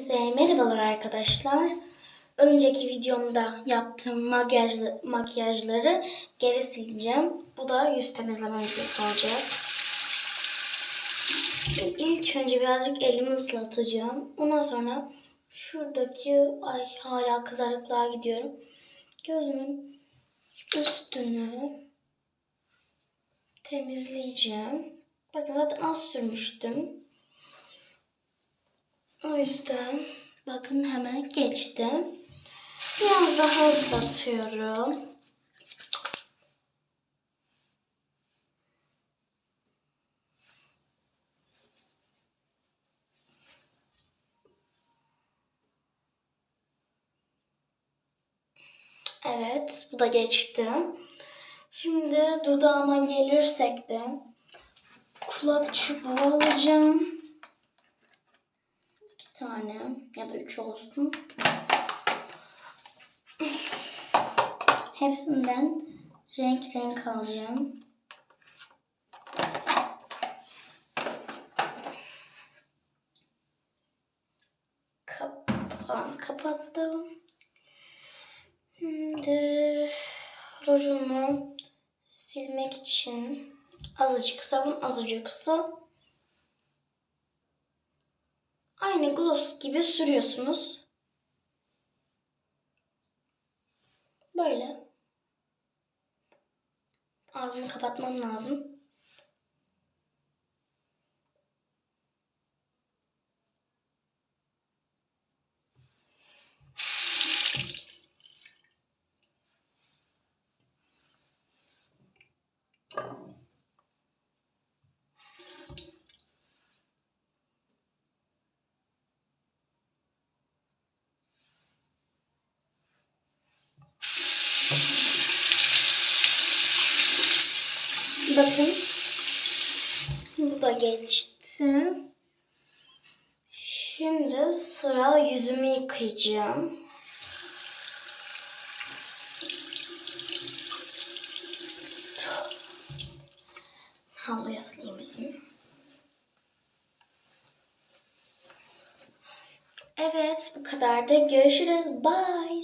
Size merhabalar arkadaşlar. Önceki videomda yaptığım makyaj, makyajları geri sileceğim. Bu da yüz temizleme videosu olacak. İlk önce birazcık elimi ıslatacağım. Ondan sonra şuradaki ay hala kızarıklığa gidiyorum. Gözümün üstünü temizleyeceğim. Bakın zaten az sürmüştüm. O yüzden bakın hemen geçti. Biraz daha ıslatıyorum. Evet, bu da geçti. Şimdi dudağıma gelirsek de kulak çubuğu alacağım. Tane ya da üç olsun. Hepsinden renk renk alacağım. Kapağını kapattım. Şimdi rujumu silmek için azıcık sabun, azıcık su. Aynı gloss gibi sürüyorsunuz. Böyle. Ağzımı kapatmam lazım. Bakın. Bu da geçti. Şimdi sıra yüzümü yıkayacağım. Havluya sileyim yüzümü. Evet bu kadar da görüşürüz. Bye.